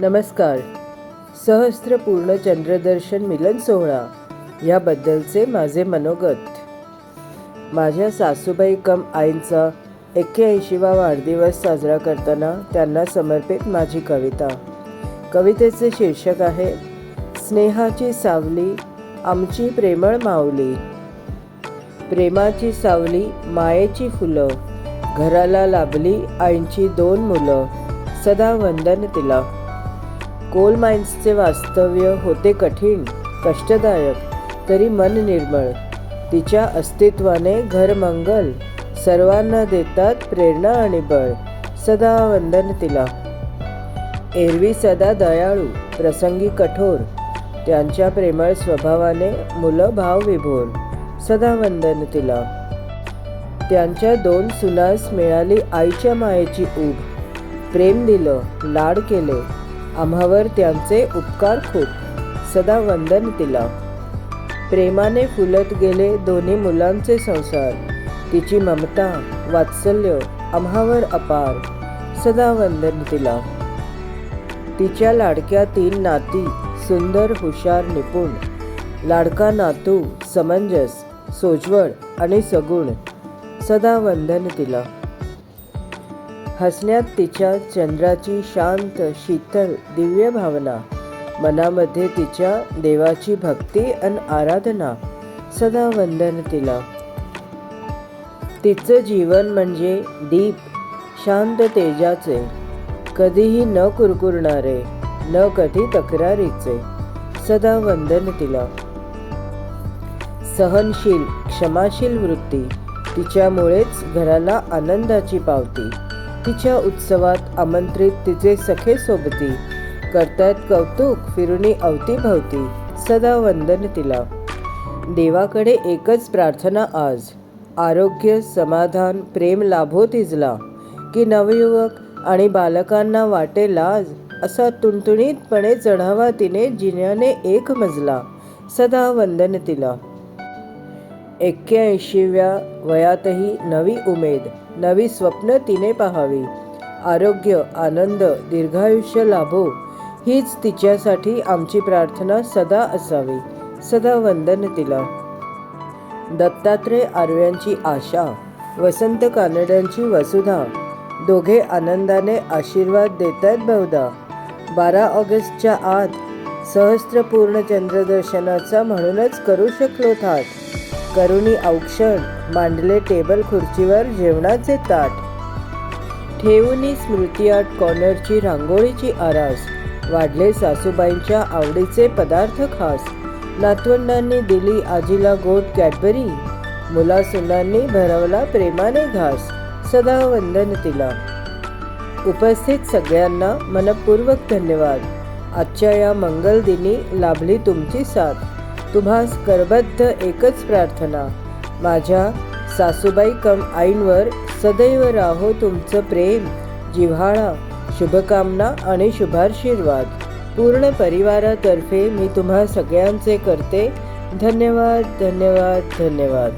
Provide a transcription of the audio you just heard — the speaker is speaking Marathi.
नमस्कार. सहस्त्रपूर्ण चंद्रदर्शन मिलन सोहळा याबद्दलचे माझे मनोगत. माझ्या सासूबाई कम आईंचा एक्क्याऐंशीवा वाढदिवस साजरा करताना त्यांना समर्पित माझी कविता. कवितेचे शीर्षक आहे स्नेहाची सावली आमची प्रेमळ माऊली. प्रेमाची सावली मायेची फुलं. घराला लाभली आईंची दोन मुलं. सदा वंदन तिला. कोल माइन्सचे वास्तव्य होते कठीण कष्टदायक तरी मन निर्मळ. तिच्या अस्तित्वाने घरमंगल सर्वांना देतात प्रेरणा आणि बळ. सदा वंदन तिला. एरवी सदा दयाळू प्रसंगी कठोर. त्यांच्या प्रेमळ स्वभावाने मुलं भाव विभोर सदा वंदन तिला. त्यांच्या दोन सुनास मिळाली आईच्या मायेची ऊब. प्रेम दिलं लाड केले. आम्हावर त्यांचे उपकार खूप. सदा वंदन तिला प्रेमाने फुलत गेले दोन्ही मुलांचे संसार. तिची ममता वात्सल्य आम्हावर अपार. सदा वंदन तिला तिच्या लाडक्या तीन नाती सुंदर हुशार निपुण. लाडका नातू समंजस सोजवळ आणि सगुण. सदा वंदन तिला हसण्यात तिच्या चंद्राची शांत शीतल दिव्य भावना. मनामध्ये तिच्या देवाची भक्ती आणि आराधना सदा वंदन तिला. तिचं जीवन म्हणजे दीप शांत तेजाचे. कधीही न कुरकुरणारे न कधी तक्रारीचे. सदा वंदन तिला. सहनशील क्षमाशील वृत्ती तिच्यामुळेच घराला आनंदाची पावती. तिच्या उत्सवात आमंत्रित तिचे सखे सोबती. करतात कौतुक फिरुणी अवतीभवती. सदा वंदन तिला. देवाकडे एकच प्रार्थना आज. आरोग्य समाधान प्रेम लाभो तिजला की नवयुवक आणि बालकांना वाटे लाज असा तुणतुणीतपणे चढावा तिने जिन्याने एक मजला. सदा वंदन तिला. एक्क्याऐंशीव्या वयातही नवी उमेद नवी स्वप्न तिने पाहावी. आरोग्य आनंद दीर्घायुष्य लाभो हीच तिच्यासाठी आमची प्रार्थना सदा असावी. सदा वंदन तिला. दत्तात्रय आर्व्यांची आशा वसंत कानड्यांची वसुधा दोघे आनंदाने आशीर्वाद देतात बहुधा. बारा ऑगस्टच्या आत सहस्त्रपूर्ण चंद्रदर्शनाचा म्हणूनच करू शकलो थाट. करुणी औक्षण मांडले टेबल खुर्चीवर जेवणाचे ताट. ठेवूनी स्मृती आर्ट कॉर्नरची रांगोळीची आरास वाढले सासूबाईंच्या आवडीचे पदार्थ खास. नातवंडांनी दिली आजीला गोड कॅडबरी मुलासुनांनी भरवला प्रेमाने घास सदा वंदन तिला. उपस्थित सगळ्यांना मनपूर्वक धन्यवाद. आजच्या या मंगल दिनी लाभली तुमची साथ. तुम्हास करबद्ध एकच प्रार्थना. माझ्या सासूबाई कम आईंवर सदैव राहो तुमचं प्रेम जिव्हाळा शुभकामना आणि शुभाशीर्वाद. पूर्ण परिवारातर्फे मी तुम्हा सगळ्यांचे करते. धन्यवाद धन्यवाद धन्यवाद.